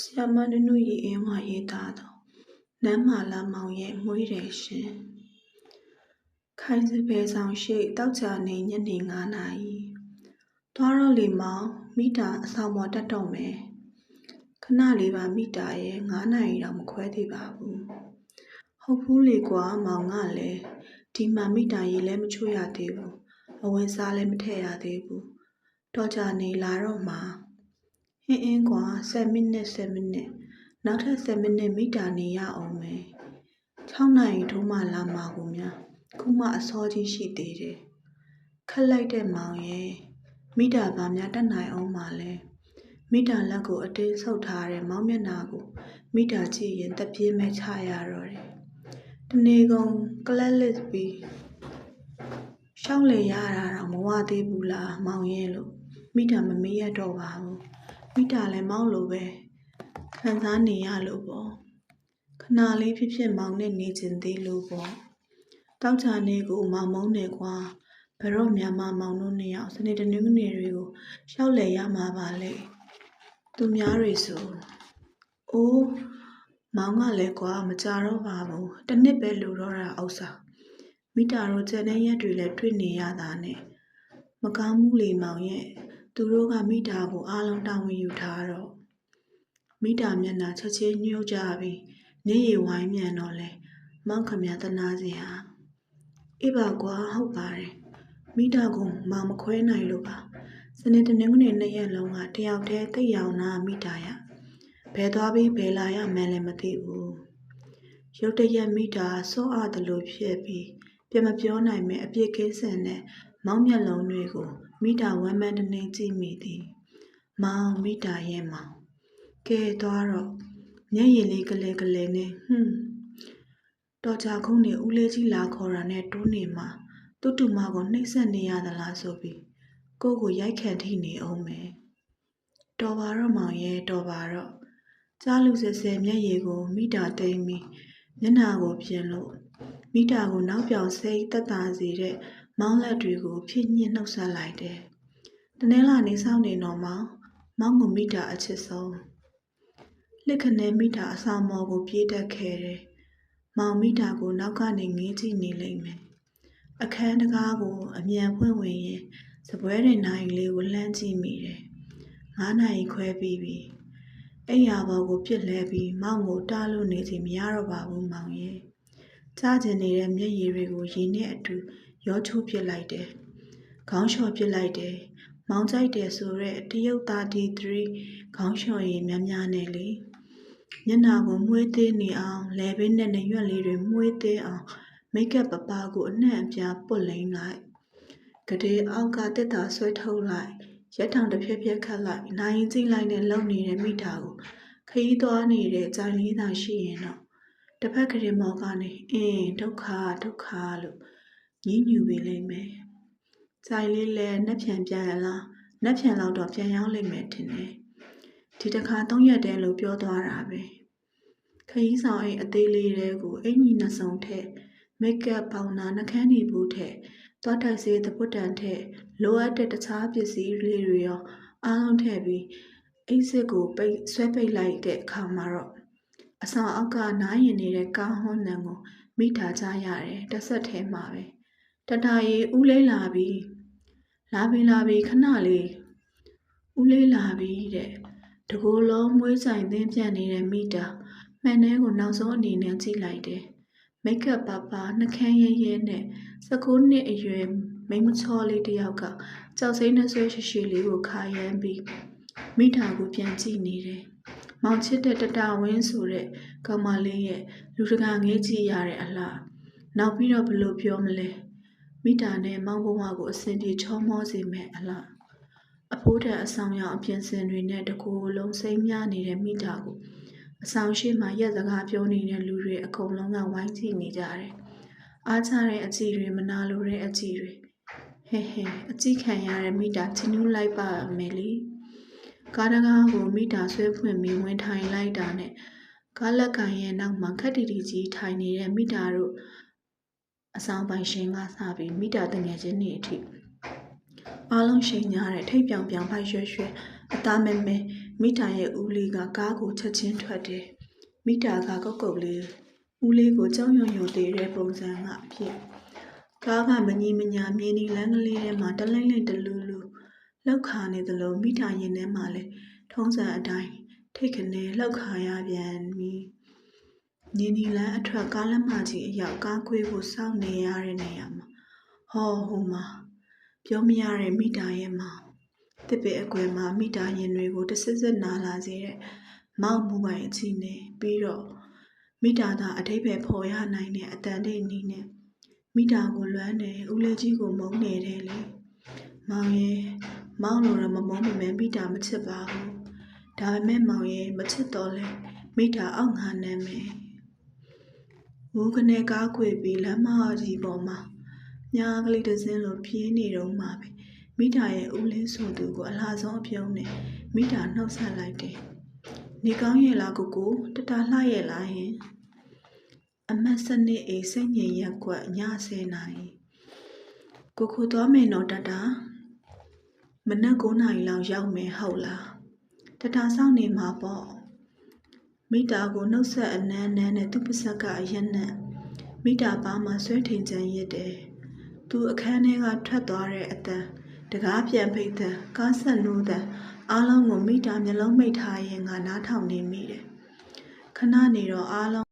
ဆရာမနုနုရီအင်းဝရေးသားသောနမ်းမာလာမောင်ရဲ့မွေးတယ်ရှင်ခိုင်စပယ်ဆောင်ရှိတောက်ချာနေညနေ9နာရီသွားတော့လေမောင်မိတာအဆောင်ပေါ်တက်တော့မယ်ခဏလေးပါမိတာရဲ့9နာရီတော့မခွဲသေးပါဘူးဟုတ်ဘူးလေကွာမောင်ကလည်းဒီမှာမိတာရေလည်းမချိုးရသေးဘူးအဝင်စားလည်းမထည့်ရသေးဘူးတော့ကြနေလာတော့မှာ ဟင်းအင်းကွာ10မိနစ်10မိနစ်နောက်ထပ်10မိနစ်မိတာနေရအောင်မယ်6နာရီထိုးမှလာမှာကိုများခုမှအစောကြီးရှိသေးတယ်ခက်လိုက်တဲ့မောင်ရဲ့မိတာဘာများတက်နိုင်အောင်မလဲမိတာလက်ကိုအတင်းဆုပ်ထားတဲ့မောင်မျက်နှာကိုမိတာကြည့်ရင်တပြေးမဲ့ချရတော့တယ်တနေကုန်ကလက်လစ်ပြီးရှောင်းလေရတာတော့မဝသေးဘူးလားမောင်ရဲ့လို့မိတာမမေးရတော့ပါဘူး မိတာလည်းမောင်းလိုပဲခံစားနေရလို့ပေါ့ခဏလေးဖြစ်ဖြစ်မောင်နဲ့နေချင်သေးလို့ပေါ့တောက်ချာနေကိုမောင်မုန်းနေကွာဘယ်တော့မြန်မာမောင်တို့နှစ်ယောက်စနေတနင်္ဂနွေတွေကိုရှောက်လေရမှာပါလေသူများတွေဆိုအိုးမောင်ကလည်းကွာမကြတော့ပါဘူးတစ်နှစ်ပဲလိုတော့တာဥစ္စာမိတာတို့ကျန်တဲ့ရက်တွေလည်းတွေ့နေရတာနဲ့မကောင်းဘူးလေမောင်ရဲ့ သူတို့ကမိတာကိုအားလုံးတာဝန်ယူထားတော့မိတာမျက်နှာချက်ချင်းညှို့ကြပြီးနေရီဝိုင်းမြန်တော့လဲမောင်ခမရတနာစရာအေးပါကွာဟုတ်ပါတယ်မိတာကိုမောင်မခွဲနိုင်လို့ပါစနေတနင်္ဂနွေနေ့ရက်လုံးကတယောက်တည်းတိတ်ရောင်နာမိတာရဘယ်သွားပြီးဘယ်လာရမှန်းလည်းမသိဘူးရုတ်တရက်မိတာစောအားတယ်လို့ဖြစ်ပြီးပြမပြောနိုင်မဲ့အပြစ်ကင်းစင်တဲ့ မောင်းမျက်လုံးတွေကိုမိတာဝမ်းမန်းတနေကြည့်မိသည်မောင်မိတာရဲ့မောင်ကဲသွားတော့မျက်ရည်လေးကလေးကလေးနဲ့ဟွန်းတော်ကြခုံးနေဦးလေးကြီးလာခေါ်တာနဲ့တိုးနေမှာတူတူမကိုနှိမ့်ဆက်နေရသလားဆိုပြီးကိုကိုရိုက်ခံထိနေအောင်မယ်တော်ပါတော့မောင်ရဲ့တော်ပါတော့ကြားလူဆဲဆဲမျက်ရည်ကိုမိတာသိမ့်ပြီးမျက်နှာကိုပြင်လို့မိတာကိုနောက်ပြောင်စိတ်တက်တာစေတဲ့ မောင်းလက်တွေကိုဖြည့်ညှစ်နှုတ်ဆက်လိုက်တယ်။တနင်္လာနေ့စောင့်နေတော့မောင်မောင်ကိုမိတာအချစ်ဆုံးလက်ခနဲမိတာအဆောင်မော်ကိုပြေးတက်ခဲ့တယ်။မောင်မိတာကိုနောက်ကနေငေးကြည့်နေလိမ့်မယ်။အခန်းတကားကိုအမြန်ဖွင့်ဝင်ရင်စပွဲတဲ့နိုင်လေးကိုလှမ်းကြည့်မိတယ်။ငါးနိုင်ခွဲပြီးပြီ။အိယာဘော်ကိုပြစ်လဲပြီးမောင်ကိုတားလို့နေစီမရတော့ပါဘူးမောင်ရဲ့။ကြားကျင်နေတဲ့မျက်ရည်တွေကိုရေနဲ့အတူ ရောချိုးပစ်လိုက်တယ်။ခေါင်းလျှော်ပစ်လိုက်တယ်။မောင်ကြိုက်တယ်ဆိုတော့တရုတ်သားဒီ3ခေါင်းလျှော်ရည်များများနဲ့လေ။မျက်နှာကိုမှုေးသေးနေအောင်လဲပင်းနဲ့နရွက်လေးတွေမှုေးသေးအောင်မိတ်ကပ်ပပကိုအနှံ့အပြားပုတ်လိမ့်လိုက်။ကလေးအောက်ကတက်တာဆွဲထုတ်လိုက်။ရက်ထောင်တစ်ဖြက်ဖြက်ခတ်လိုက်။နိုင်ရင်ကြည့်လိုက်နဲ့လုံနေတဲ့မိသားကိုခရီးသွားနေတဲ့ကြိုင်လေးသာရှိရင်တော့တစ်ဖက်ကလေးမော်ကနေအင်းဒုက္ခဒုက္ခလို့ ညှဉ်းညူပေးလိမ့်မယ်။ကြိုင်လေးလည်းနှက်ဖြန်ပြန်ရလားနှက်ဖြန်လောက်တော့ပြန်ရောက်လိမ့်မယ်ထင်တယ်။ဒီတစ်ခါသုံးရက်တည်းလို့ပြောသွားတာပဲ။ခရီးဆောင်အိမ်အသေးလေးတွေကိုအင်ကြီးနှစုံထက်မိတ်ကပ်ပေါင်နာနှကန်းနေဘူးထက်သွားတိုက်စေးသပုတ်တန်ထက်လိုအပ်တဲ့တခြားပစ္စည်းလေးတွေရောအားလုံးထည့်ပြီးအိတ်စစ်ကိုပိတ်ဆွဲပိတ်လိုက်တဲ့အခါမှာတော့အဆောင်အောက်ကနားရင်နေတဲ့ကားဟွန်းနံကိုမိထားကြရတယ်တစ်ဆက်ထဲမှာပဲ တတရေဦးလေးလာပြီလာပြီလာပြီခဏလေးဦးလေးလာပြီတဲ့တကိုယ်လုံးမွေးဆိုင်သင်းပြန့်နေတဲ့မိတာမှန်တဲ့ကိုနောက်ဆုံးအနေနဲ့ကြည့်လိုက်တယ်မိတ်ကပ်ပါပါနှကန်းရဲရဲနဲ့16နှစ်အရွယ်မိမချောလေးတယောက်ကကြောက်စိမ့်နှဆွဲရှိရှိလေးကိုခါရမ်းပြီးမိတာကိုပြန်ကြည့်နေတယ်မောင်ချစ်တဲ့တတဝင်းဆိုတဲ့ကောင်မလေးရဲ့လူတကာငဲကြည့်ရတဲ့အလားနောက်ပြီးတော့ဘလို့ပြောမလဲ မိတာနဲ့မောင်ဘဝကိုအစဉ်ပြေချောမောစေမယ်အလားအဖိုးတန်အဆောင်ရောင်အပြင်စင်တွေနဲ့တကူလုံးစိမ့်မြနေတဲ့မိတာကိုအဆောင်ရှိမှရက်စကားပြောနေတဲ့လူတွေအကုန်လုံးကဝိုင်းကြည့်နေကြတယ်အားချတဲ့အကြည့်တွေမနာလိုတဲ့အကြည့်တွေဟဲဟဲအကြည့်ခံရတဲ့မိတာချင်းနူးလိုက်ပါမယ်လေကားတကားကိုမိတာဆွဲဖွင့်ပြီးဝင်ထိုင်လိုက်တာနဲ့ကားလက်ကန်ရဲ့နောက်မှာခက်တီတီကြီးထိုင်နေတဲ့မိတာတို့ အဆောင်ပိုင်ရှင်ကစပြီးမိတာတငယ်ချင်းတွေအထိအားလုံးရှိန်ညားတဲ့ထိတ်ပြောင်ပြောင်ဖိုက်ရွှဲရွှဲအသားမဲမဲမိတာရဲ့ဦးလေးကကားကိုချက်ချင်းထွက်တယ်မိတာကကုတ်ကုတ်လေးဦးလေးကိုကြောင်ရွံ့ရွံ့သေးတဲ့ပုံစံကအဖြစ်ကားကမညီမညာမြင်းဒီလမ်းကလေးထဲမှာတလိမ့်လိမ့်တလူလူလောက်ခါနေသလိုမိတာရင်ထဲမှာလည်းထုံးစံအတိုင်းထိတ်ခနဲလောက်ခါရပြန်ပြီ မြင်းဒီလမ်းအထက် ကားလက်မကြီးအရောက် ကားခွေးကိုစောင့်နေရတဲ့နေရာမှာ ဟော ဟိုမှာ ပြောမရတဲ့ မိတာရဲ့မှာတစ်ပင်အကွယ်မှာ မိတာရင်တွေကို တစ်စစ်စစ်နာလာစေတဲ့ မောက်မှုပိုင်အချီနဲ့ ပြီးတော့ မိတာသာအထိပ္ပယ်ဖော်ရနိုင်တဲ့အတန်တဲ့နီးနဲ့ မိတာကိုလွမ်းတယ် ဦးလေးကြီးကို မုန်းနေတယ်လေ မောင်ရဲ့မောင်လိုတော့ မမုန်းပေမဲ့မိတာ မချစ်ပါဘူး ဒါပေမဲ့မောင်ရဲ့မချစ်တော့လဲမိတာ အောက်ငါနမ်းမယ် မူးကနေကားခွေပြီးလမ်းမကြီးပေါ်မှာညာကလေးတစ်စင်းလိုပြေးနေတော့မှပဲမိတာရဲ့ဦးလင်းဆိုသူကိုအလားဆုံးအပြုံးနဲ့မိတာနှုတ်ဆက်လိုက်တယ်။နေကောင်းရဲ့လားကိုကိုတတလှရဲ့လားဟင်။အမတ်စနစ်အိစိတ်ငြိမ်ရက်ကွက်ညဆဲနိုင်။ကိုကိုသွားမယ်နော်တတ။မနက်9နာရီလောက်ရောက်မယ်ဟုတ်လား။တတဆောင်နေမှာပေါ့။ မိတာကိုနှုတ်ဆက်အနမ်းနမ်းနဲ့သူ့ပါဇက်ကအရက်နဲ့မိတာပါမှဆွဲထင်ချင်ရစ်တယ်။သူအခန်းထဲကထွက်သွားတဲ့အတန်တကားပြန်ဖိတ်တဲ့ကားဆက်နိုးတဲ့အားလုံးကိုမိတာမျက်လုံးမိတ်ထားရင်ငါနားထောင်နေမိတယ်ခဏနေတော့အားလုံး